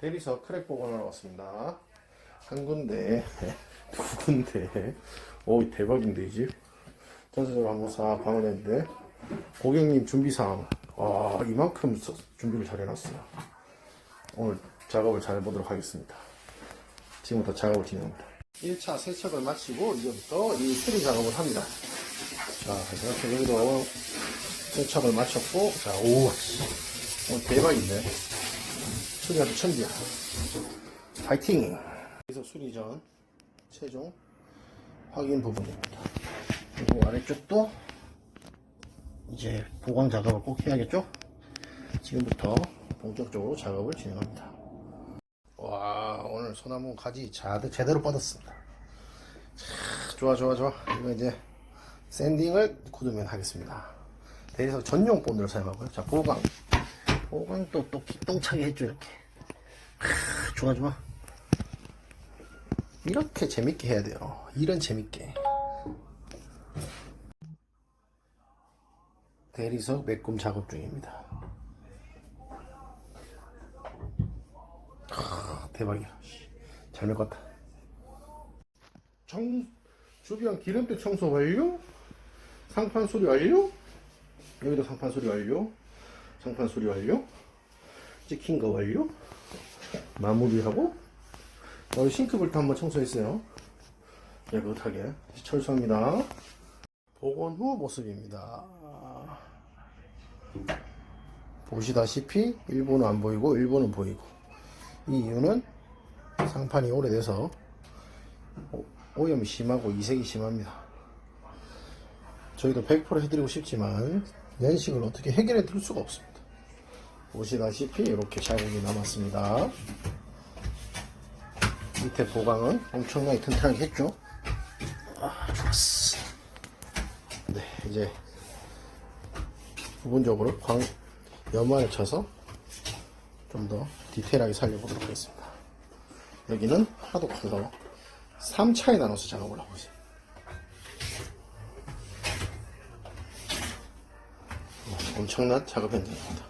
대리석 크랙 복원하러 왔습니다. 한 군데, 두 군데. 오, 대박인데, 이 집. 전체적으로 한번 싹 방문했는데, 고객님 준비사항. 와, 이만큼 서- 준비를 잘 해놨어요. 오늘 작업을 잘 해보도록 하겠습니다. 지금부터 작업을 진행합니다. 1차 세척을 마치고, 이제부터 이 수리 작업을 합니다. 자, 이렇게 정도 세척을 마쳤고, 자, 오, 씨. 오늘 대박인데. 수리 아주 천지야. 파이팅! 그래서 수리 전 최종 확인 부분입니다. 그리고 아래쪽도 이제 보강 작업을 꼭 해야겠죠? 지금부터 본격적으로 작업을 진행합니다. 와, 오늘 소나무 가지 자, 제대로 뻗었습니다. 자, 좋아, 좋아, 좋아. 이거 이제 샌딩을 굳으면 하겠습니다. 대리석 전용 본드를 사용하고요. 자, 보강. 보강도 또 기똥차게 했죠, 이렇게. 크, 좋아, 좋아. 이렇게 재밌게 해야 돼요. 이런 재밌게. 대리석 매꿈 작업 중입니다. 아, 대박이야. 씨, 잘 메꿨다. 청, 주변 기름때 청소 완료. 상판 수리 완료. 여기도 상판 수리 완료. 상판 수리 완료. 찍힌 거 완료. 마무리하고 어, 싱크볼트 한번 청소했어요. 깨끗하게 철수합니다. 복원 후 모습입니다. 보시다시피 일본은 안 보이고 일본은 보이고 이 이유는 상판이 오래돼서 오- 오염이 심하고 이색이 심합니다. 저희도 100% 해드리고 싶지만 연식을 어떻게 해결해 드릴 수가 없습니다. 보시다시피 이렇게 자국이 남았습니다. 밑에 보강은 엄청나게 튼튼하게 했죠. 아, 좋았어. 네, 이제 부분적으로 광, 염화를 쳐서 좀 더 디테일하게 살려보도록 하겠습니다. 여기는 하도 커서 3차에 나눠서 작업을 하고 있어요. 엄청난 작업 현장입니다.